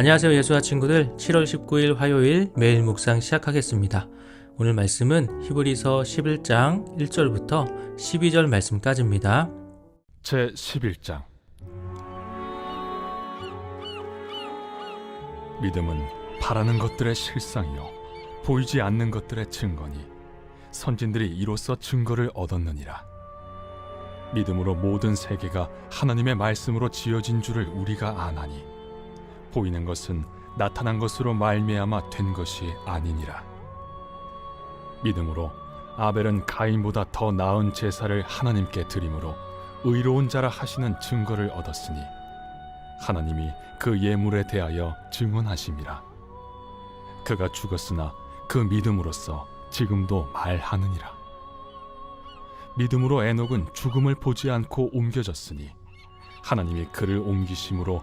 안녕하세요 예수와 친구들 7월 19일 화요일 매일 묵상 시작하겠습니다. 오늘 말씀은 히브리서 11장 1절부터 12절 말씀까지입니다. 제 11장 믿음은 바라는 것들의 실상이요 보이지 않는 것들의 증거니 선진들이 이로써 증거를 얻었느니라 믿음으로 모든 세계가 하나님의 말씀으로 지어진 줄을 우리가 아나니 보이는 것은 나타난 것으로 말미암아 된 것이 아니니라. 믿음으로 아벨은 가인보다 더 나은 제사를 하나님께 드림으로 의로운 자라 하시는 증거를 얻었으니 하나님이 그 예물에 대하여 증언하심이라. 그가 죽었으나 그 믿음으로써 지금도 말하느니라. 믿음으로 에녹은 죽음을 보지 않고 옮겨졌으니 하나님이 그를 옮기심으로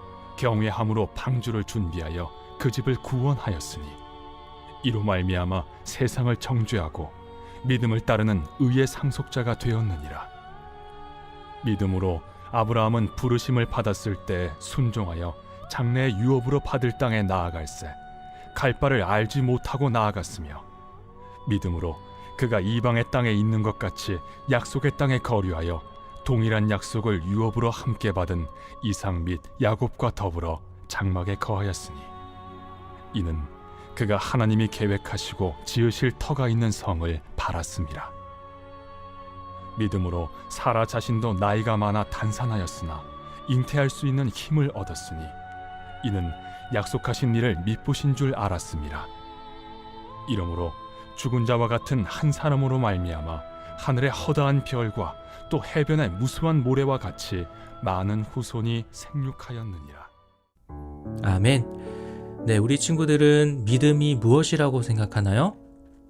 경외함으로 방주를 준비하여 그 집을 구원하였으니 이로 말미암아 세상을 정죄하고 믿음을 따르는 의의 상속자가 되었느니라. 믿음으로 아브라함은 부르심을 받았을 때 순종하여 장래의 유업으로 받을 땅에 나아갈새 갈 바를 알지 못하고 나아갔으며 믿음으로 그가 이방의 땅에 있는 것 같이 약속의 땅에 거류하여 동일한 약속을 유업으로 함께 받은 이상 및 야곱과 더불어 장막에 거하였으니 이는 그가 하나님이 계획하시고 지으실 터가 있는 성을 바랐습니다. 믿음으로 사라 자신도 나이가 많아 단산하였으나 잉태할 수 있는 힘을 얻었으니 이는 약속하신 일을 믿으신 줄 알았습니다. 이러므로 죽은 자와 같은 한 사람으로 말미암아 하늘의 허다한 별과 또 해변의 무수한 모래와 같이 많은 후손이 생육하였느니라. 아멘. 네, 우리 친구들은 믿음이 무엇이라고 생각하나요?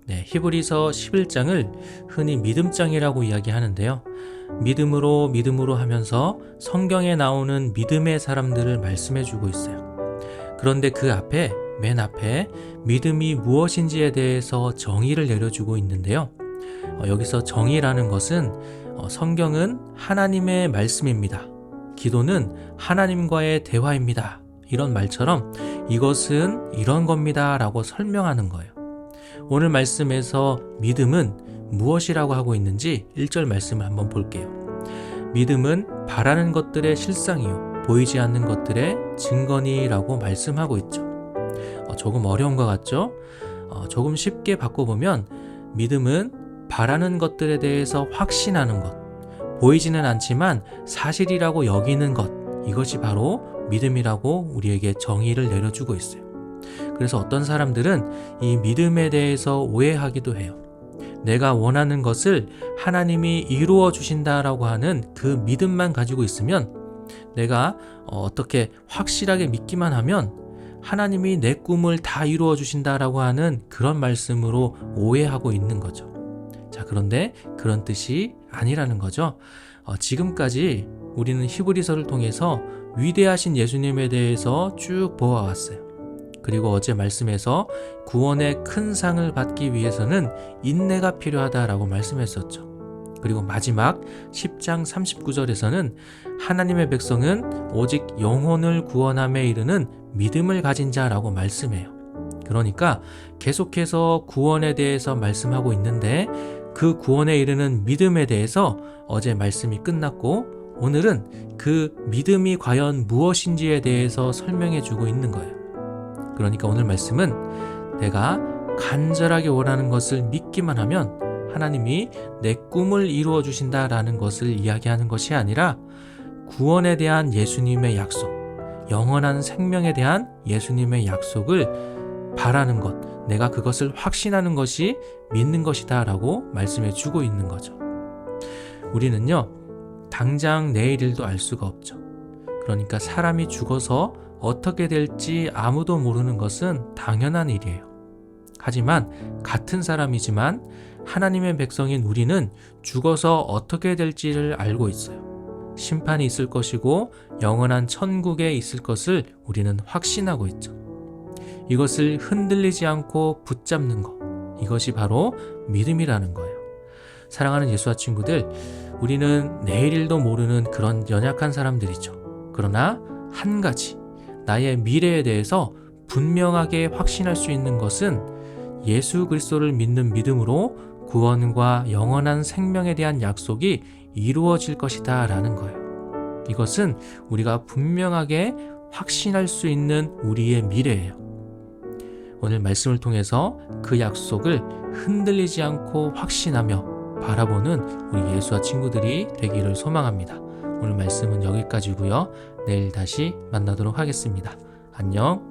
네, 히브리서 11장을 흔히 믿음장이라고 이야기하는데요. 믿음으로 믿음으로 하면서 성경에 나오는 믿음의 사람들을 말씀해 주고 있어요. 그런데 그 앞에 맨 앞에 믿음이 무엇인지에 대해서 정의를 내려주고 있는데요. 어, 여기서 정의라는 것은 어, 성경은 하나님의 말씀입니다. 기도는 하나님과의 대화입니다. 이런 말처럼 이것은 이런 겁니다. 라고 설명하는 거예요. 오늘 말씀에서 믿음은 무엇이라고 하고 있는지 1절 말씀을 한번 볼게요. 믿음은 바라는 것들의 실상이요. 보이지 않는 것들의 증거니라고 말씀하고 있죠. 어, 조금 어려운 것 같죠? 어, 조금 쉽게 바꿔보면 믿음은 바라는 것들에 대해서 확신하는 것, 보이지는 않지만 사실이라고 여기는 것, 이것이 바로 믿음이라고 우리에게 정의를 내려주고 있어요. 그래서 어떤 사람들은 이 믿음에 대해서 오해하기도 해요. 내가 원하는 것을 하나님이 이루어 주신다라고 하는 그 믿음만 가지고 있으면 내가 어떻게 확실하게 믿기만 하면 하나님이 내 꿈을 다 이루어 주신다라고 하는 그런 말씀으로 오해하고 있는 거죠. 자, 그런데 그런 뜻이 아니라는 거죠. 어, 지금까지 우리는 히브리서를 통해서 위대하신 예수님에 대해서 쭉 보아왔어요. 그리고 어제 말씀에서 구원의 큰 상을 받기 위해서는 인내가 필요하다라고 말씀했었죠. 그리고 마지막 10장 39절에서는 하나님의 백성은 오직 영혼을 구원함에 이르는 믿음을 가진 자라고 말씀해요. 그러니까 계속해서 구원에 대해서 말씀하고 있는데 그 구원에 이르는 믿음에 대해서 어제 말씀이 끝났고 오늘은 그 믿음이 과연 무엇인지에 대해서 설명해 주고 있는 거예요. 그러니까 오늘 말씀은 내가 간절하게 원하는 것을 믿기만 하면 하나님이 내 꿈을 이루어 주신다라는 것을 이야기하는 것이 아니라 구원에 대한 예수님의 약속, 영원한 생명에 대한 예수님의 약속을 바라는 것, 내가 그것을 확신하는 것이 믿는 것이다 라고 말씀해 주고 있는 거죠. 우리는요, 당장 내일 일도 알 수가 없죠. 그러니까 사람이 죽어서 어떻게 될지 아무도 모르는 것은 당연한 일이에요. 하지만 같은 사람이지만 하나님의 백성인 우리는 죽어서 어떻게 될지를 알고 있어요. 심판이 있을 것이고 영원한 천국에 있을 것을 우리는 확신하고 있죠. 이것을 흔들리지 않고 붙잡는 것. 이것이 바로 믿음이라는 거예요. 사랑하는 예수와 친구들, 우리는 내일 일도 모르는 그런 연약한 사람들이죠. 그러나 한 가지, 나의 미래에 대해서 분명하게 확신할 수 있는 것은 예수 그리스도를 믿는 믿음으로 구원과 영원한 생명에 대한 약속이 이루어질 것이다 라는 거예요. 이것은 우리가 분명하게 확신할 수 있는 우리의 미래예요. 오늘 말씀을 통해서 그 약속을 흔들리지 않고 확신하며 바라보는 우리 예수와 친구들이 되기를 소망합니다. 오늘 말씀은 여기까지고요. 내일 다시 만나도록 하겠습니다. 안녕.